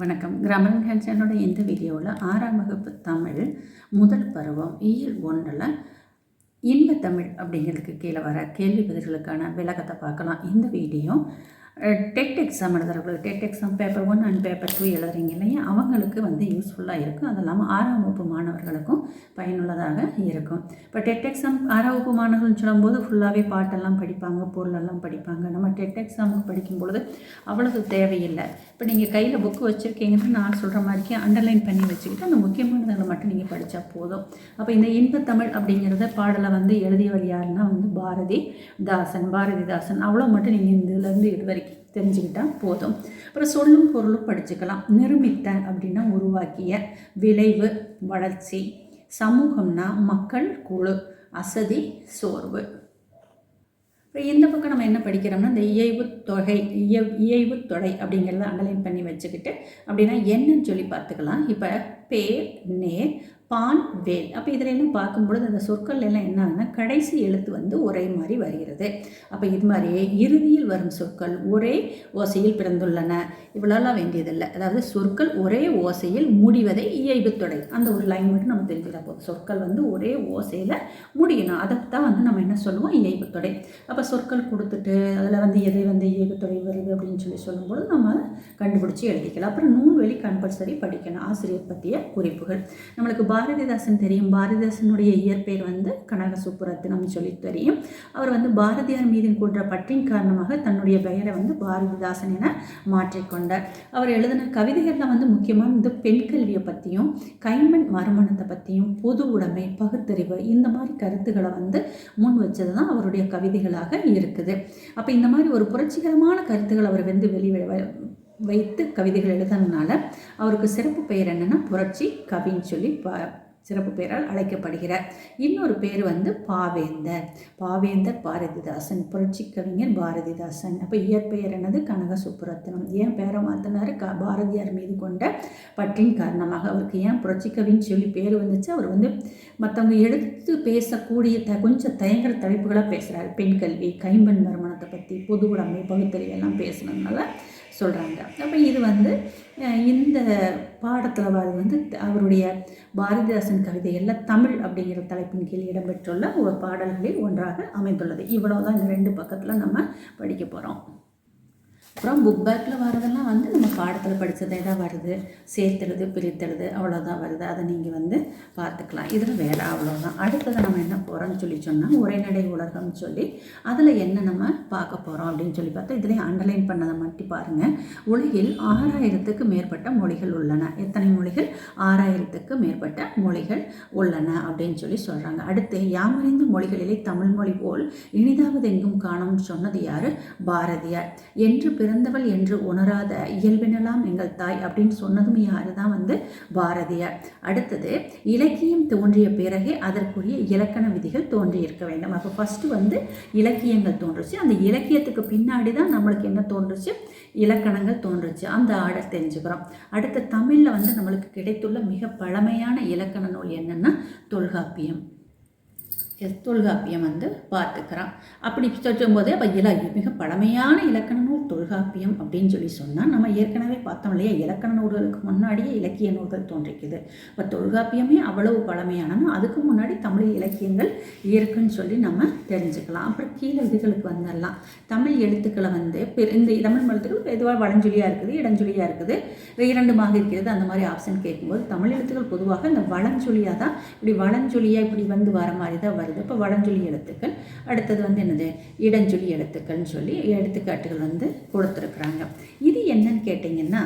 வணக்கம். கிராமன் ஹென்சனோட இந்த வீடியோவில் ஆறாம் வகுப்பு தமிழ் முதல் பருவம் இயல் ஒன்றில் இன்ப தமிழ் அப்படிங்கிறதுக்கு கீழே வர கேள்வி பதில்களுக்கான விளக்கத்தை பார்க்கலாம். இந்த video TET exam எழுதுறவங்களுக்கு TET exam paper one and paper two எழுதுறீங்க இல்லையா? அவங்களுக்கு வந்து யூஸ்ஃபுல்லாக இருக்கும். அது இல்லாமல் ஆறாம் வகுப்பு மாணவர்களுக்கும் பயனுள்ளதாக இருக்கும். இப்போ டெட் எக்ஸாம் ஆறாம் வகுப்பு மாணவர்கள்னு சொல்லும்போது ஃபுல்லாகவே பாட்டெல்லாம் படிப்பாங்க பொருளெல்லாம் படிப்பாங்க. நம்ம டெட் எக்ஸாமுக்கு படிக்கும் பொழுது அவ்வளவு தேவையில்லை. இப்போ நீங்கள் கையில் புக்கு வச்சுருக்கீங்கன்னு நான் சொல்கிற மாதிரிக்கு அண்டர்லைன் பண்ணி வச்சுக்கிட்டு அந்த முக்கியமானதை மட்டும் நீங்கள் படித்தா போதும். அப்போ இந்த இன்பத்தமிழ் அப்படிங்கிறத பாடலை வந்து எழுதியவர் யாருன்னா வந்து பாரதி தாசன். பாரதிதாசன் அவ்வளோ மட்டும் நீங்கள் இதுலேருந்து இது வரைக்கும் தெரிஞ்சுக்கிட்டால் போதும். அப்புறம் சொல்லும் பொருளும் படிச்சுக்கலாம். நிருமித்த அப்படின்னா உருவாக்கிய விளைவு வளர்ச்சி சமூகம்னா மக்கள் குழு அசதி சோர்வு. இப்போ இந்த பக்கம் நம்ம என்ன படிக்கிறோம்னா இந்த இயைவு தொகை இய இயைவு தொகை அப்படிங்கிறத அண்டர்லைன் பண்ணி வச்சுக்கிட்டு அப்படின்னா என்னன்னு சொல்லி பார்த்துக்கலாம். இப்போ பேர் நேர் பான் வேல். அப்போ இதில் எல்லாம் பார்க்கும்பொழுது அந்த சொற்கள் எல்லாம் என்னன்னா கடைசி எழுத்து வந்து ஒரே மாதிரி வருகிறது. அப்போ இது மாதிரியே இறுதியில் வரும் சொற்கள் ஒரே ஓசையில் பிறந்துள்ளன. இவ்வளோலாம் வேண்டியதில்லை. அதாவது சொற்கள் ஒரே ஓசையில் முடிவதை இயைபுத்தொடை அந்த ஒரு லைன் மட்டும் நம்ம தெரிஞ்சுக்கிற போதும். சொற்கள் வந்து ஒரே ஓசையில் முடியணும். அதை தான் வந்து நம்ம என்ன சொல்லுவோம்? இயைபுத்தொடை அப்போ சொற்கள் கொடுத்துட்டு அதில் வந்து எதை வந்து இயைபுத்தொடை வருது அப்படின்னு சொல்லி சொல்லும்போது நம்ம கண்டுபிடிச்சி எழுதிக்கலாம். அப்புறம் நூல்வெளி கம்பல்சரி படிக்கணும். ஆசிரியர் பற்றிய குறிப்புகள். நம்மளுக்கு பாரதிதாசன் தெரியும். பாரதிதாசனுடைய இயற்பெயர் வந்து கனக சுப்புரத்தினம் சொல்லி தெரியும். அவர் வந்து பாரதியார் மீது கூன்ற பற்றின் காரணமாக தன்னுடைய பெயரை வந்து பாரதிதாசன் என மாற்றிக்கொண்டார் அவர் எழுதின கவிதைகளில் வந்து முக்கியமாக இந்த பெண் கல்வியை பற்றியும் கைமண் மறுமணத்தை பற்றியும் பொது உடைமை பகுத்தறிவு இந்த மாதிரி கருத்துக்களை வந்து முன் வச்சது தான் அவருடைய கவிதைகளாக இருக்குது. அப்போ இந்த மாதிரி ஒரு புரட்சிகரமான கருத்துக்கள் அவர் வந்து வெளி வைத்து கவிதைகள் எழுதுனதுனால அவருக்கு சிறப்பு பெயர் என்னென்னா புரட்சி கவின்னு சொல்லி ப சிறப்பு பெயரால் அழைக்கப்படுகிறார். இன்னொரு பேர் வந்து பாவேந்தர். பாவேந்தர் பாரதிதாசன் புரட்சி கவிஞர் பாரதிதாசன். அப்போ இயற்பெயர் என்னது? கனக சுப்புரத்னம் ஏன் பேரை மாற்றினார் க பாரதியார் மீது கொண்ட பற்றின் காரணமாக அவருக்கு ஏன் புரட்சி கவின்னு சொல்லி பேர் வந்துச்சு? அவர் வந்து மற்றவங்க எடுத்து பேசக்கூடிய த கொஞ்சம் தயங்குற தலைப்புகளாக பேசுகிறார் பெண் கல்வி கைம்பெண் மறுமணத்தை பற்றி பொது உடைமை பகுத்தறிவெல்லாம் பேசுனதுனால சொல்கிறாங்க அப்போ இது வந்து இந்த பாடத்தில் அது வந்து அவருடைய பாரதிதாசன் கவிதைகளில் தமிழ் அப்படிங்கிற தலைப்பின் கீழ் இடம்பெற்றுள்ள ஒரு பாடல்களில் ஒன்றாக அமைந்துள்ளது. இவ்வளோ தான் இந்த ரெண்டு பக்கத்தில் நம்ம படிக்க போகிறோம் அப்புறம் புக் பேக்கில் வரதெல்லாம் வந்து நம்ம பாடத்தில் படித்ததே தான் வருது. சேர்த்துறது பிரித்தெழுது அவ்வளோதான் வருது. அதை நீங்கள் வந்து பார்த்துக்கலாம். இதில் வேலை அவ்வளோதான் அடுத்தது நம்ம என்ன போகிறோம்னு சொல்லி சொன்னால் உரைநடை உலகம்னு சொல்லி அதில் என்ன நம்ம பார்க்க போகிறோம் அப்படின்னு சொல்லி பார்த்தா இதிலே அண்டர்லைன் பண்ணதை மட்டும் பாருங்கள் உலகில் ஆறாயிரத்துக்கு மேற்பட்ட மொழிகள் உள்ளன. எத்தனை மொழிகள்? ஆறாயிரத்துக்கு மேற்பட்ட மொழிகள் உள்ளன அப்படின்னு சொல்லி சொல்கிறாங்க அடுத்து யாமறிந்த மொழிகளிலே தமிழ் மொழி போல் இனிதாவது எங்கும் காணும்னு சொன்னது யார்? பாரதியார். என்று பிறந்தவள் என்று உணராத இயல்பினலாம் எங்கள் தாய் அப்படின்னு சொன்னதும் யாரு தான் வந்து பாரதியார். அடுத்தது இலக்கியம் தோன்றிய பிறகே அதற்குரிய இலக்கண விதிகள் தோன்றியிருக்க வேண்டும். அப்போ ஃபஸ்ட்டு வந்து இலக்கியங்கள் தோன்றுச்சு. அந்த இலக்கியத்துக்கு பின்னாடி தான் நம்மளுக்கு என்ன தோன்றுச்சு? இலக்கணங்கள் தோன்றுச்சு. அந்த ஆர்டர் தெரிஞ்சுக்கிறோம். அடுத்த தமிழில் வந்து நம்மளுக்கு கிடைத்துள்ள மிக பழமையான இலக்கண நூல் என்னென்னா தொல்காப்பியம். தொல்காப்பியம் வந்து பார்த்துக்கிறான். அப்படி சொல்லும்போது அப்போ இல மிக பழமையான இலக்கண நூல் தொல்காப்பியம் அப்படின்னு சொல்லி சொன்னால் நம்ம ஏற்கனவே பார்த்தோம் இல்லையா இலக்கண நூல்களுக்கு முன்னாடியே இலக்கிய நூல்கள் தோன்றிக்குது. இப்போ தொல்காப்பியமே அவ்வளவு பழமையானதும் அதுக்கு முன்னாடி தமிழ் இலக்கியங்கள் இருக்குன்னு சொல்லி நம்ம தெரிஞ்சுக்கலாம். அப்புறம் கீழே இதுகளுக்கு வந்துடலாம் தமிழ் எழுத்துக்களை வந்து இந்த தமிழ் எழுத்துக்கள் எதுவாக வளஞ்சொலியாக இருக்குது இடஞ்சொலியாக இருக்குது. இரண்டுமாக இருக்கிறது. அந்த மாதிரி ஆப்ஷன் கேட்கும்போது தமிழ் எழுத்துக்கள் பொதுவாக இந்த வளஞ்சொலியாக தான் இப்படி வளஞ்சொலியாக இப்படி வந்து வர மாதிரி தான் வருது. இப்போ வடஞ்சொலி எழுத்துக்கள். அடுத்தது வந்து என்னது? இடஞ்சொலி எழுத்துக்கள்னு சொல்லி எடுத்துக்காட்டுகள் வந்து கொடுத்துருக்குறாங்க. இது என்னன்னு கேட்டிங்கன்னா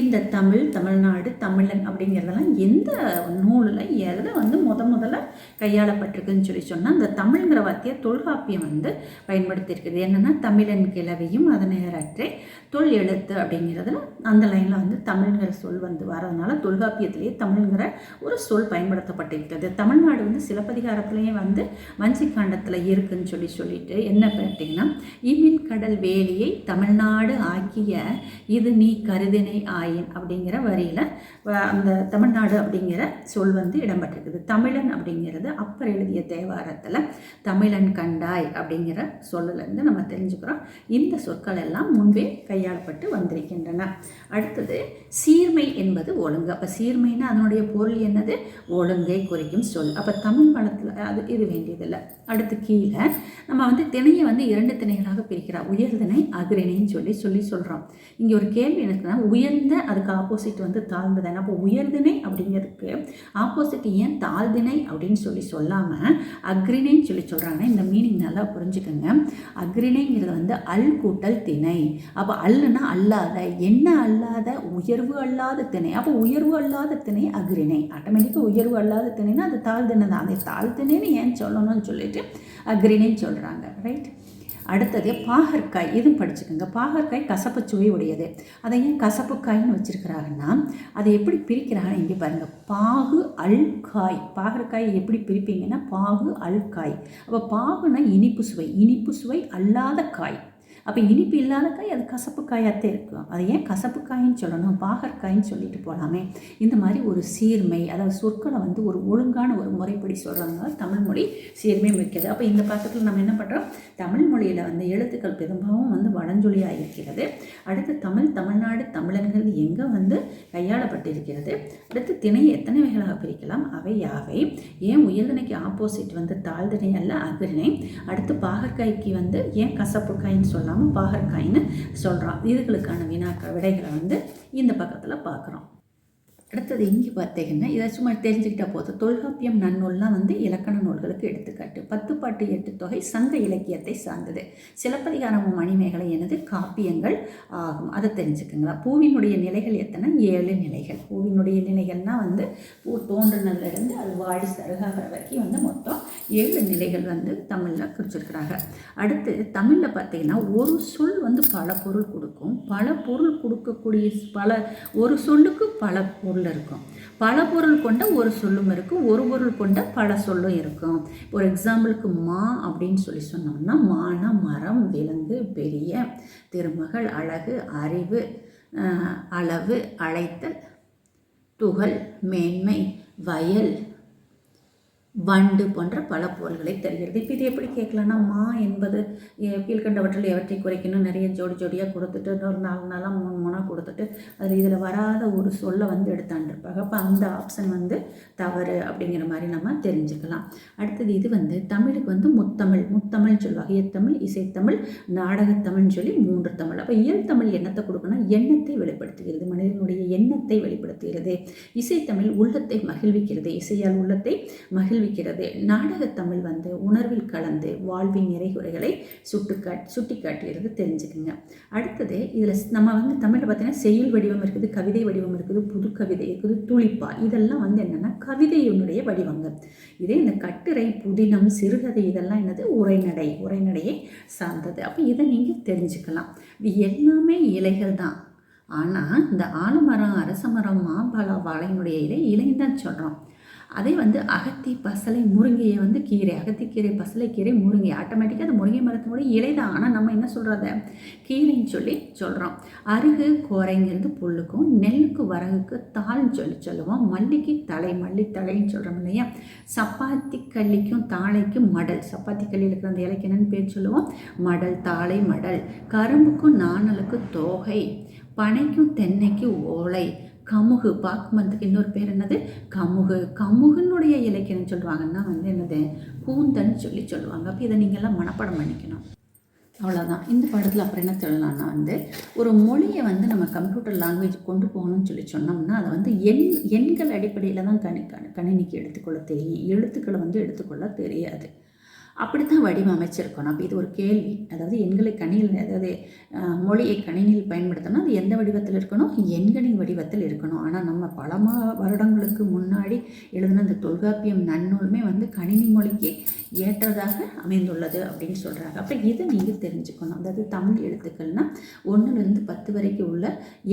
இந்த தமிழ் தமிழ்நாடு தமிழன் அப்படிங்கிறதெல்லாம் எந்த நூலில் எதில் வந்து முத முதல்ல கையாளப்பட்டிருக்குன்னு சொல்லி சொன்னால் அந்த தமிழ்ங்கிற வார்த்தையை தொல்காப்பியம் வந்து பயன்படுத்தியிருக்குது. என்னென்னா தமிழன் கிளவியும் அதனையரற்றே தொல் எழுத்து அப்படிங்கிறதுல அந்த லைனில் வந்து தமிழ்ங்கிற சொல் வந்து வரதுனால தொல்காப்பியத்திலேயே தமிழ்ங்கிற ஒரு சொல் பயன்படுத்தப்பட்டிருக்கிறது. தமிழ்நாடு வந்து சிலப்பதிகாரத்திலேயே வந்து வந்து வஞ்சிக்காண்டத்தில் இருக்குன்னு சொல்லி சொல்லிட்டு என்ன பார்த்தீங்கன்னா இமின் கடல் வேலியை தமிழ்நாடு ஆக்கிய இது நீ கருதினை ஆயின் அப்படிங்கிற வரியில் அந்த தமிழ்நாடு அப்படிங்கிற சொல் வந்து இடம்பெற்றிருக்குது. தமிழன் அப்படிங்கிறது அப்பர் எழுதிய தேவாரத்தில் தமிழன் கண்டாய் அப்படிங்கிற சொல்லிலேருந்து நம்ம தெரிஞ்சுக்கிறோம். இந்த சொற்கள் எல்லாம் முன்பே கையாளப்பட்டு வந்திருக்கின்றன. அடுத்தது சீர்மை என்பது ஒழுங்கு. அப்போ சீர்மைன்னா அதனுடைய பொருள் என்னது? ஒழுங்கை குறிக்கும் சொல். அப்போ தமிழ் பழத்தில் அது இது வேண்டியதில்லை. அடுத்து கீழே நம்ம வந்து திணையை வந்து இரண்டு திணைகளாக பிரிக்கிறோம். உயர்திணை அகிரிணைன்னு சொல்லி சொல்லி சொல்கிறோம் இங்கே ஒரு கேள்வி எனக்குன்னா உயர்ந்த அதுக்கு ஆப்போசிட் வந்து தாழ்ந்ததானே அப்போ உயர்திணை அப்படிங்கிறதுக்கு ஆப்போசிட் ஏன் தாழ்திணை அப்படின்னு சொல்லி சொல்லாமல் அக்ரிணைன்னு சொல்லி சொல்கிறாங்கன்னா இந்த மீனிங் நல்லா புரிஞ்சுக்கோங்க. அக்ரிணைங்கிறது வந்து அல் கூட்டல் திணை. அப்போ அல்லுனா அல்லாத என்ன அல்லாத? உயர்வு அல்லாத திணை. அப்போ உயர்வு அல்லாத திணை அக்ரிணை ஆட்டோமேட்டிக்காக உயர்வு அல்லாத திணைனா அது தாழ்திணை தான் அதை தாழ்திணைன்னு ஏன் சொல்லணும்னு சொல்லிட்டு அக்ரிணைன்னு சொல்கிறாங்க ரைட் அடுத்தது பாகற்காய் இதுவும் படிச்சுக்கோங்க. பாகற்காய் கசப்பு சுவை உடையது அதை ஏன் கசப்புக்காய்னு வச்சுருக்கிறாங்கன்னா அதை எப்படி பிரிக்கிறாங்க இங்கே பாருங்கள் பாகு அல்காய். பாகற்காய் எப்படி பிரிப்பீங்கன்னா பாகு அல்காய். அப்போ பாகுனா இனிப்பு சுவை. இனிப்பு சுவை அல்லாத காய். அப்போ இனிப்பு இல்லாத காய் அது கசப்பு காயாகத்தே இருக்கும் அதை ஏன் கசப்பு காயின்னு சொல்லணும்? பாகற்காயின்னு சொல்லிட்டு போகலாமே இந்த மாதிரி ஒரு சீர்மை அதாவது சொற்களை வந்து ஒரு ஒழுங்கான ஒரு முறைப்படி சொல்கிறதுனால தமிழ்மொழி சேர்மே வைக்கிறது மிக்கது. அப்போ இந்த பக்கத்தில் நம்ம என்ன பண்ணுறோம் தமிழ் மொழியில் வந்து எழுத்துக்கள் பெரும்பாலும் வந்து வடஞ்சொலியாக இருக்கிறது. அடுத்து தமிழ் தமிழ்நாடு தமிழர்கள் எங்கே வந்து கையாளப்பட்டிருக்கிறது? அடுத்து திணை எத்தனை வகைகளாக பிரிக்கலாம்? அவை யாவை? ஏன் உயர்திணைக்கு ஆப்போசிட் வந்து தாழ்திணை அல்ல அகிரிணை அடுத்து பாகற்காய்க்கு வந்து ஏன் கசப்புக்காயின்னு சொல்லாமல் பாகற்காயின்னு சொல்கிறான் இதுகளுக்கான வினாக்கள் விடைகளை வந்து இந்த பக்கத்தில் பார்க்குறோம் அடுத்தது இங்கே பார்த்தீங்கன்னா இதை சும்மா தெரிஞ்சுக்கிட்டா போதும். தொல்காப்பியம் நன்னூல்லாம் வந்து இலக்கண நூல்களுக்கு எடுத்துக்காட்டு. பத்து பாட்டு எட்டு தொகை சங்க இலக்கியத்தை சார்ந்தது. சிலப்பதிகாரமும் மணிமேகலை எனது காப்பியங்கள் ஆகும். அதை தெரிஞ்சுக்கங்களா? பூவினுடைய நிலைகள் எத்தனை? ஏழு நிலைகள். பூவினுடைய நிலைகள்னால் வந்து பூ தோன்றுனதுலேருந்து அது வாடி சருகாகிற வரைக்கும் வந்து மொத்தம் ஏழு நிலைகள் வந்து தமிழில் குறிச்சிருக்கிறாங்க. அடுத்து தமிழில் பார்த்தீங்கன்னா ஒரு சொல் வந்து பல பொருள் கொடுக்கும். பல பொருள் கொடுக்கக்கூடிய பல ஒரு சொல்லுக்கு பல பொருள் பொருள் இருக்கும். பல பொருள் கொண்ட ஒரு சொல்லும் இருக்கும். ஒரு பொருள் கொண்ட பல சொல்லும் இருக்கும். ஒரு எக்ஸாம்பிளுக்கு மா அப்படின்னு சொல்லி சொன்னோம்னா மான மரம் விலங்கு பெரிய திருமகள் அழகு அறிவு அளவு அழைத்தல் துகள் மேன்மை வயல் வண்டு போன்ற பல பொருள்களை தருகிறது. இப்போ இது எப்படி கேட்கலான்னா மா என்பது கீழ்கண்டவற்றில் எவற்றை குறைக்கணும். நிறைய ஜோடி ஜோடியாக கொடுத்துட்டு ஒரு நாலு நாளாக மூணு மூணாக கொடுத்துட்டு அதில் இதில் வராத ஒரு சொல்லை வந்து எடுத்தாண்டிருப்பாங்க. அப்போ அந்த ஆப்ஷன் வந்து தவறு அப்படிங்கிற மாதிரி நம்ம தெரிஞ்சுக்கலாம். அடுத்தது இது வந்து தமிழுக்கு வந்து முத்தமிழ் முத்தமிழ் சொல்லுவாங்க இயத்தமிழ் இசைத்தமிழ் நாடகத்தமிழ்னு சொல்லி மூன்று தமிழ். அப்போ இயல் தமிழ் என்னத்தை கொடுக்கணும் எண்ணத்தை வெளிப்படுத்துகிறது மனிதனுடைய எண்ணத்தை வெளிப்படுத்துகிறது. இசைத்தமிழ் உள்ளத்தை மகிழ்விக்கிறது. இசையால் உள்ளத்தை மகிழ்வி தெரிவிக்கிறது நாடகத்தமிழ் வந்து உணர்வில் கலந்து வாழ்வின் நிறைகுறைகளை சுட்டுக்கா சுட்டி காட்டியிருந்து தெரிஞ்சுக்குங்க. அடுத்தது இதில் நம்ம வந்து தமிழில் பார்த்தீங்கன்னா செயல் வடிவம் இருக்குது கவிதை வடிவம் இருக்குது புது கவிதை இருக்குது துளிப்பா. இதெல்லாம் வந்து என்னென்னா கவிதையினுடைய வடிவங்கள் இதே இந்த கட்டுரை புதினம் சிறுகதை இதெல்லாம் என்னது? உரைநடை உரைநடையை சார்ந்தது. அப்போ இதை நீங்கள் தெரிஞ்சுக்கலாம். இது எல்லாமே இலைகள் தான். ஆனால் இந்த ஆலமரம் அரச மரம் மாம்பழம் வாழையினுடைய இலை இலைன்னு தான் சொல்கிறோம் அதே வந்து அகத்தி பசலை முருங்கையை வந்து கீரை அகத்திக்கீரை பசலைக்கீரை முருங்கை. ஆட்டோமேட்டிக்காக அது முருங்கை மரத்தினுடைய இலை தான் ஆனால் நம்ம என்ன சொல்கிறத கீரைன்னு சொல்லி சொல்கிறோம் அருகு கோரைங்கிறது புல்லுக்கும் நெல்லுக்கு வரகுக்கு தாள்னு சொல்லி சொல்லுவோம். மல்லிக்கு தலை மல்லி தலைன்னு சொல்கிறோம் இல்லையா? சப்பாத்தி கல்லிக்கும் தாளைக்கும் மடல். சப்பாத்தி கல்லியில் இருக்கிற அந்த இலைக்கு என்னென்னு பேர் சொல்லுவோம்? மடல் தாளை மடல். கரும்புக்கும் நாணலுக்கு தோகை. பனைக்கும் தென்னைக்கும் ஓலை. கமுகு பாக்மந்துக்கு இன்னொரு பேர் என்னது? கமுகு. கமுகுனுடைய இலக்கியம் சொல்லுவாங்கன்னா வந்து என்னது? கூந்தன்னு சொல்லி சொல்லுவாங்க. அப்போ இதை நீங்கள்லாம் மனப்பாடம் பண்ணிக்கணும். அவ்வளோதான் இந்த படத்தில் அப்புறம் என்ன சொல்லலாம்னா வந்து ஒரு மொழியை வந்து நம்ம கம்ப்யூட்டர் லாங்குவேஜ் கொண்டு போகணும்னு சொல்லி சொன்னோம்னா அதை வந்து எண் எண்கள் அடிப்படையில் தான் கணி கணினிக்கு எடுத்துக்கொள்ள தெரியும். எழுத்துக்களை வந்து எடுத்துக்கொள்ள தெரியாது. அப்படி தான் வடிவமைச்சிருக்கணும். அப்போ இது ஒரு கேள்வி. அதாவது எண்களை கணியில் அதாவது மொழியை கணினியில் பயன்படுத்தணும். அது எந்த வடிவத்தில் இருக்கணும்? எண்களின் வடிவத்தில் இருக்கணும். ஆனால் நம்ம பல வருடங்களுக்கு முன்னாடி எழுதின அந்த தொல்காப்பியம் நன்னூலுமே வந்து கணினி மொழிக்கு ஏற்றதாக அமைந்துள்ளது அப்படின்னு சொல்கிறாங்க அப்போ இதை நீங்கள் தெரிஞ்சுக்கணும். அதாவது தமிழ் எழுத்துக்கள்னால் ஒன்றுலேருந்து பத்து வரைக்கும் உள்ள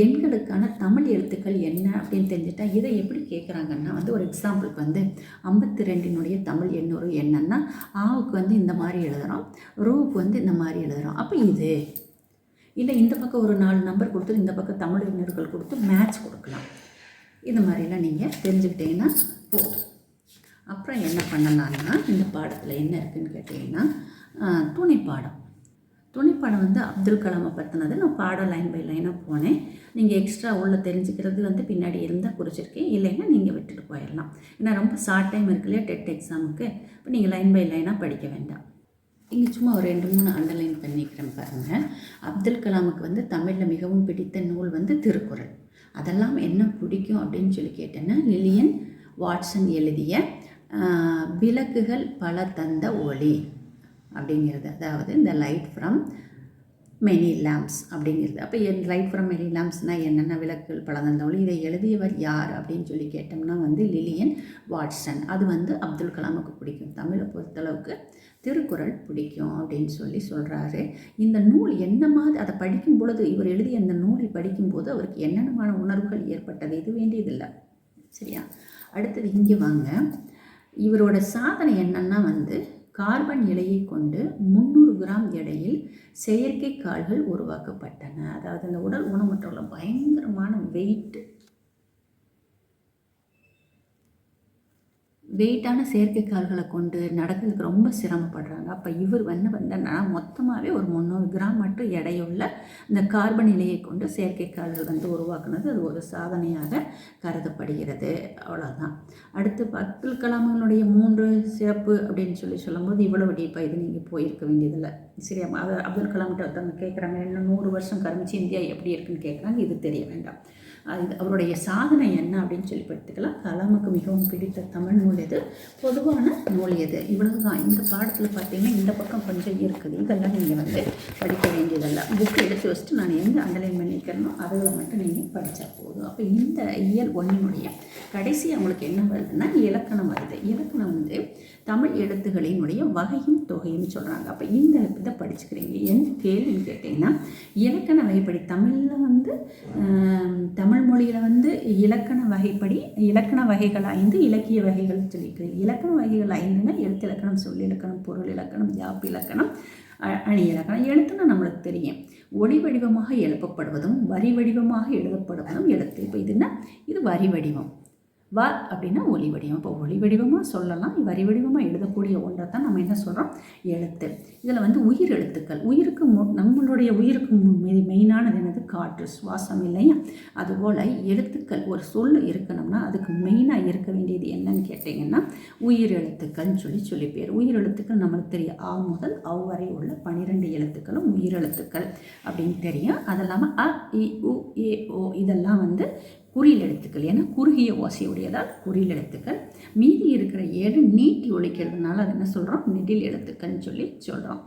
எண்களுக்கான தமிழ் எழுத்துக்கள் என்ன அப்படின்னு தெரிஞ்சுட்டா இதை எப்படி கேட்குறாங்கன்னா வந்து ஒரு எக்ஸாம்பிளுக்கு வந்து ஐம்பத்தி ரெண்டினுடைய தமிழ் எண்ணூறு என்னன்னா ஆவுக்கு வந்து இந்த மாதிரி எழுதுகிறோம் ரூவுக்கு வந்து இந்த மாதிரி எழுதுகிறோம் அப்போ இது. இல்லை இந்த பக்கம் ஒரு நாலு நம்பர் கொடுத்து இந்த பக்கம் தமிழ் எண்ணர்கள் கொடுத்து மேட்ச் கொடுக்கலாம். இந்த மாதிரிலாம் நீங்கள் தெரிஞ்சுக்கிட்டீங்கன்னா போதும். அப்புறம் என்ன பண்ணலான்னா இந்த பாடத்தில் என்ன இருக்குதுன்னு கேட்டிங்கன்னா துணை பாடம் துணைப்படம் வந்து அப்துல் கலாமை பற்றினது நான் பாடம் லைன் பை லைனாக போனேன். நீங்கள் எக்ஸ்ட்ரா உள்ள தெரிஞ்சுக்கிறது வந்து பின்னாடி இருந்தால் குறிச்சிருக்கேன் இல்லைன்னா நீங்கள் விட்டுட்டு போயிடலாம். ஏன்னா ரொம்ப ஷார்ட் டைம் இருக்கு இல்லையா டெட் எக்ஸாமுக்கு இப்போ நீங்கள் லைன் பை லைனாக படிக்க வேண்டாம். இங்கே சும்மா ஒரு ரெண்டு மூணு அண்டர்லைன் பண்ணிக்கிறேன் பாருங்கள் அப்துல் கலாமுக்கு வந்து தமிழில் மிகவும் பிடித்த நூல் வந்து திருக்குறள். அதெல்லாம் என்ன பிடிக்கும் அப்படின்னு சொல்லி கேட்டேன்னா லிலியன் வாட்சன் எழுதிய விளக்குகள் பல தந்த ஒளி. அப்படிங்கிறது. அதாவது இந்த லைட் ஃப்ரம் மெனி லேம்ப்ஸ் அப்படிங்கிறது. அப்போ என் லைட் ஃப்ரம் மெனி லேம்ப்ஸ்னால் என்னென்ன விளக்குகள் பல இதை எழுதியவர் யார் அப்படின்னு சொல்லி கேட்டோம்னா வந்து லிலியன் வாட்சன் அது வந்து அப்துல் கலாமுக்கு பிடிக்கும். தமிழை பொறுத்தளவுக்கு திருக்குறள் பிடிக்கும் அப்படின்னு சொல்லி சொல்கிறாரு இந்த நூல் என்ன மாதிரி அதை படிக்கும் பொழுது இவர் எழுதிய அந்த நூலை படிக்கும்போது அவருக்கு என்னென்னமான உணர்வுகள் ஏற்பட்டது? இது வேண்டியதில்லை. சரியா? அடுத்தது இங்கே வாங்க. இவரோட சாதனை என்னென்னா வந்து கார்பன் இலையை கொண்டு முந்நூறு கிராம் எடையில் செயற்கை கால்கள் உருவாக்கப்பட்டன. அதாவது அந்த உடல் ஊனமுற்றவங்கள பயங்கரமான வெயிட் வெயிட்டான செயற்கை கால்களை கொண்டு நடக்கிறதுக்கு ரொம்ப சிரமப்படுறாங்க. அப்போ இவர் வந்து வந்தனா மொத்தமாகவே ஒரு முந்நூறு கிராம் மட்டும் எடையுள்ள இந்த கார்பன் நிலையை கொண்டு செயற்கை கால்கள் வந்து உருவாக்குனது அது ஒரு சாதனையாக கருதப்படுகிறது. அவ்வளோதான் அடுத்து அப்துல் கலாமனுடைய மூன்று சிறப்பு அப்படின்னு சொல்லி சொல்லும்போது இவ்வளோ டீப்பாக இது நீங்கள் போயிருக்க வேண்டியதில்லை. சரியா அது அப்துல் கலாம்கிட்ட ஒருத்தவங்க கேட்குறாங்க இன்னும் நூறு வருஷம் கருமிச்சு இந்தியா எப்படி இருக்குன்னு கேட்குறாங்க இது தெரிய வேண்டாம். அது அவருடைய சாதனை என்ன அப்படின்னு சொல்லி பார்த்துக்கலாம். கலாமுக்கு மிகவும் பிடித்த தமிழ் நூல் எது? பொதுவான நூல் எது? இவ்வளவு தான் இந்த பாடத்தில் பார்த்தீங்கன்னா இந்த பக்கம் கொஞ்சம் இருக்குது. இதெல்லாம் நீங்கள் வந்து படிக்க வேண்டியதல்ல புக் எடுத்து வச்சுட்டு நான் எந்த அண்டர்லைன் பண்ணிக்கிறேனோ அதில் மட்டும் நீங்கள் படித்தா போதும். அப்போ இந்த இயல் ஒன்றினுடைய கடைசி அவங்களுக்கு என்ன வருதுன்னா இலக்கணம் வருது. இலக்கணம் வந்து தமிழ் எழுத்துகளினுடைய வகையும் தொகையும் சொல்கிறாங்க அப்போ இந்த இதை படிச்சுக்கிறீங்க. என்ன கேள்வின்னு கேட்டிங்கன்னா இலக்கண வகைப்படி தமிழில் வந்து தமிழ் தமிழ் மொழியில் வந்து இலக்கண வகைப்படி இலக்கண வகைகள் ஐந்து இலக்கிய வகைகள் சொல்லியிருக்கிறது இலக்கண வகைகள் ஐந்துன்னா எழுத்து இலக்கணம் சொல் இலக்கணம் பொருள் இலக்கணம் யாப்பு இலக்கணம் அ- அணி இலக்கணம் எழுத்துன்னா நம்மளுக்கு தெரியும். ஒளி வடிவமாக எழுப்பப்படுவதும் வரி வடிவமாக எழுதப்படுவதும் எழுத்து. இப்போ இதுன்னா இது வரி வடிவம். வ அப்படின்னா ஒளி வடிவம். இப்போ ஒளி வடிவமாக சொல்லலாம் வரி வடிவமாக எழுதக்கூடிய ஒன்றை தான் நம்ம என்ன சொல்கிறோம் எழுத்து. இதில் வந்து உயிர் எழுத்துக்கள். உயிருக்கு மு நம்மளுடைய உயிருக்கு மு- மெயினானது என்னது? காற்று சுவாசம் இல்லையா? அதுபோல் எழுத்துக்கள் ஒரு சொல் இருக்கணும்னா அதுக்கு மெயினாக இருக்க வேண்டியது என்னன்னு கேட்டிங்கன்னா உயிர் எழுத்துக்கள்னு சொல்லி சொல்லி பேர் உயிர் எழுத்துக்கள் நம்மளுக்கு தெரியும். ஆ முதல் அவ் வரை உள்ள பன்னிரெண்டு எழுத்துக்களும் உயிர் எழுத்துக்கள் அப்படின்னு தெரியும். அது இல்லாமல் அ இ உ ஏ ஓ இதெல்லாம் வந்து குறியில் எழுத்துக்கள். ஏன்னா குறுகிய ஓசையுடையதால் குறியில் எழுத்துக்கள். மீதி இருக்கிற ஏழு நீட்டி ஒழிக்கிறதுனால அது என்ன சொல்கிறோம் நெடில் எழுத்துக்கள்னு சொல்லி சொல்கிறோம்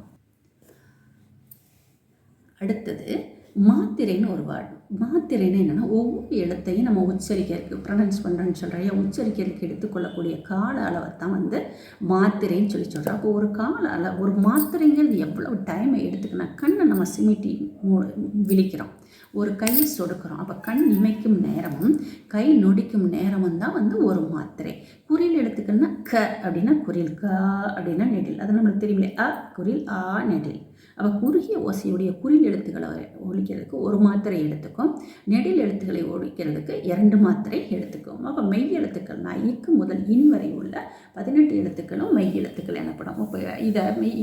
அடுத்தது மாத்திரைன்னு ஒரு வேர்டு மாத்திரைன்னு என்னென்னா ஒவ்வொரு எழுத்தையும் நம்ம உச்சரிக்கிறதுக்கு ப்ரொனன்ஸ் பண்ணுறேன்னு சொல்கிறேன் உச்சரிக்கிறதுக்கு எடுத்துக்கொள்ளக்கூடிய கால அளவை தான் வந்து மாத்திரைன்னு சொல்லி சொல்கிறோம் அப்போ ஒரு கால அளவு ஒரு மாத்திரைங்கிறது எவ்வளோ டைமை எடுத்துக்கணும் கண்ணை நம்ம சிமிட்டி மூ- விழிக்கிறோம். ஒரு கையை சொடுக்கிறோம். அப்போ கண் இமைக்கும் நேரமும் கை நொடிக்கும் நேரமும் தான் வந்து ஒரு மாத்திரை. குறில் எடுத்துக்கணும்னா க அப்படின்னா குறில் க அப்படின்னா நெடில். அது நம்மளுக்கு தெரியுமில்லே அ குறில் ஆ நெடில். அப்போ குறுகிய ஓசையுடைய குறில் எழுத்துக்களை ஒழிக்கிறதுக்கு ஒரு மாத்திரை எடுத்துக்கும். நெடில் எழுத்துக்களை ஒழிக்கிறதுக்கு இரண்டு மாத்திரை எடுத்துக்கும். அப்போ மெய் எழுத்துக்கள்னா இக்கு முதல் இன் வரை உள்ள பதினெட்டு எழுத்துக்களும் மெய் எழுத்துக்கள் எனப்படும். இப்போ இதை மெய்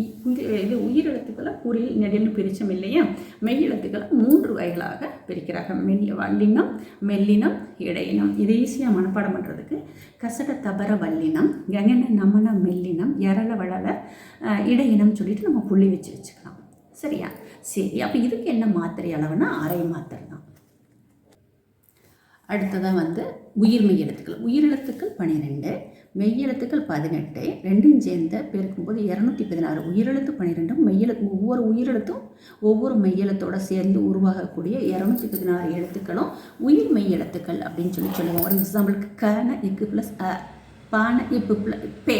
இது உயிர் எழுத்துக்களை குறில் நெடில்னு பிரித்தோம் இல்லையா? மெய் எழுத்துக்களை மூன்று வகைகளாக பிரிக்கிறாங்க மெல்லிய வல்லினம் மெல்லினம் இடையினம். இது ஈஸியாக மனப்பாடம் பண்ணுறதுக்கு கசட தபர வல்லினம் கங்கன நமன மெல்லினம் எரள வளர இடையினம் சொல்லிட்டு நம்ம புள்ளி வச்சு வச்சுக்கலாம். சரியா? சரி அப்போ இதுக்கு என்ன மாத்திரை அளவுனா அரை மாத்திரை தான். அடுத்ததாக வந்து உயிர்மெய் எழுத்துக்கள். உயிர் எழுத்துக்கள் பன்னிரெண்டு மெய்யெழுத்துக்கள் பதினெட்டு ரெண்டும் சேர்ந்த பெருக்கும்போது இரநூத்தி பதினாறு. உயிரெழுத்து பன்னிரெண்டும் மெய்யெழுத்து ஒவ்வொரு உயிரெழுத்தும் ஒவ்வொரு மெய்யெழுத்தோடு சேர்ந்து உருவாகக்கூடிய இரநூத்தி பதினாறு எழுத்துக்களும் உயிர் மெய் எழுத்துக்கள் அப்படின்னு சொல்லி சொல்லுவோம். ஒரு எக்ஸாம்பிளுக்கு கன இக்கு ப்ளஸ் அ பான இப்பு ப்ளஸ் பே.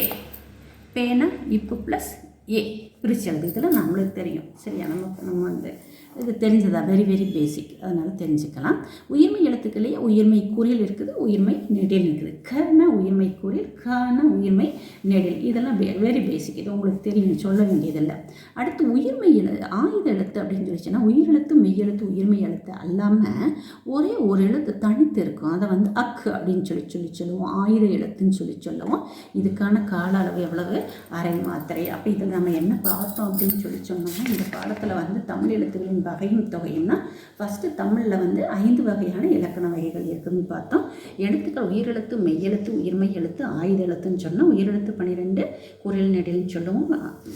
பேன இப்பு ப்ளஸ் ஏ பிரித்து எழுது நம்மளுக்கு தெரியும். சரியா? நம்ம நம்ம வந்து இது தெரிஞ்சதா? வெரி வெரி பேசிக் அதனால் தெரிஞ்சுக்கலாம். உயிர்மை எழுத்துக்களையே உயிர்மை குறில் இருக்குது உயிர்மை நெடில் இருக்குது. கனா உயிர்மை குறில் கானா உயிர்மை நெடில். இதெல்லாம் வெரி பேசிக் இது உங்களுக்கு தெரியும் சொல்ல வேண்டியதில்லை. அடுத்து உயிர்மை எழு ஆயுத எழுத்து அப்படின்னு சொல்லிச்சுன்னா உயிரெழுத்து மெய்யெழுத்து உயிர்மை எழுத்து அல்லாமல் ஒரே ஒரு எழுத்து தனித்து இருக்கும். அதை வந்து அக்கு அப்படின்னு சொல்லி சொல்லி சொல்லுவோம். ஆயுத எழுத்துன்னு சொல்லி சொல்லுவோம். இதுக்கான கால அளவு எவ்வளவு? அரை மாத்திரை. அப்போ இதில் நம்ம என்ன பார்த்தோம் அப்படின்னு சொல்லி சொன்னோம்னா இந்த பாடத்தில் வந்து தமிழ் எழுத்துக்களின் வகையும் தொகையும்னா ஃபஸ்ட்டு தமிழில் வந்து ஐந்து வகையான இலக்கண வகைகள் இருக்குதுன்னு பார்த்தோம். எழுத்துக்கள் உயிரெழுத்து மெய்யெழுத்து உயிர்மை எழுத்து ஆயுத எழுத்துன்னு சொன்னால் உயிரெழுத்து பன்னிரெண்டு குரல் நெடில்னு சொல்லுவோம்.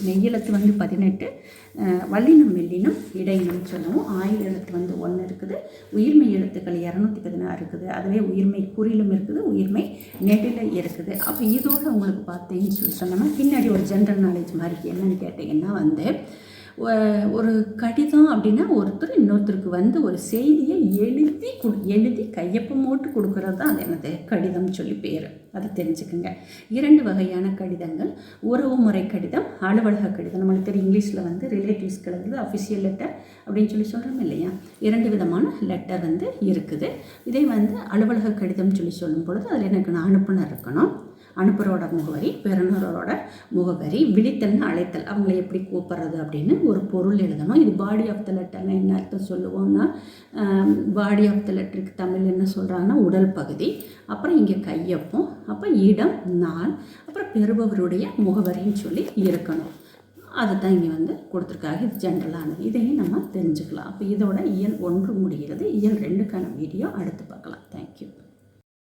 மெய்யெழுத்து வந்து பதினெட்டு வல்லினம் மெல்லினம் இடையினம் சொல்லுவோம். ஆயுத எழுத்து வந்து ஒன்று இருக்குது. உயிர்மை எழுத்துக்கள் இரநூத்தி பதினாறு இருக்குது. அதுவே உயிர்மை குறிலும் இருக்குது உயிர்மை நெடில இருக்குது. அப்போ இதோடு உங்களுக்கு பார்த்தீங்கன்னு சொல்லி சொன்னோம்னா பின்னாடி ஒரு ஜென்ரல் நாலேஜ் மாதிரி என்னன்னு கேட்டிங்கன்னா வந்து ஒரு கடிதம் அப்படின்னா ஒருத்தர் இன்னொருத்தருக்கு வந்து ஒரு செய்தியை எழுதி கொடு எழுதி கையொப்பம் போட்டு கொடுக்குறது தான் அது எனது கடிதம் சொல்லி பேர். அதை தெரிஞ்சுக்கோங்க. இரண்டு வகையான கடிதங்கள். உறவு முறை கடிதம் அலுவலக கடிதம். நம்மளுக்கு தெரியும் இங்கிலீஷில் வந்து ரிலேட்டிவ்ஸ் கிடக்குது அஃபிஷியல் லெட்டர் அப்படின்னு சொல்லி சொல்கிறோம் இல்லையா? இரண்டு விதமான லெட்டர் வந்து இருக்குது. இதே வந்து அலுவலக கடிதம் சொல்லி சொல்லும் பொழுது அதில் எனக்கு நான் அனுப்புனர் இருக்கணும். அனுப்புகிறோட முகவரி பெறுநரோட முகவரி விழித்தல்னு அழைத்தல். அவங்கள எப்படி கூப்பிட்றது அப்படின்னு ஒரு பொருள் எழுதணும். இது பாடி ஆஃப் த லெட்டர்னா என்ன அர்த்தம் சொல்லுவோம்னா பாடி ஆஃப் த லெட்டருக்கு தமிழ் என்ன சொல்கிறாங்கன்னா உடல் பகுதி அப்புறம் இங்கே கையொப்பம் அப்போ இடம் நாள் அப்புறம் பெறுபவருடைய முகவரின்னு சொல்லி இருக்கணும். அதை தான் இங்கே வந்து கொடுத்துருக்காங்க. இது ஜென்ரலானது இதையும் நம்ம தெரிஞ்சுக்கலாம். அப்போ இதோட இயல் ஒன்று முடிகிறது. இயல் ரெண்டுக்கான வீடியோ அடுத்து பார்க்கலாம். தேங்க்யூ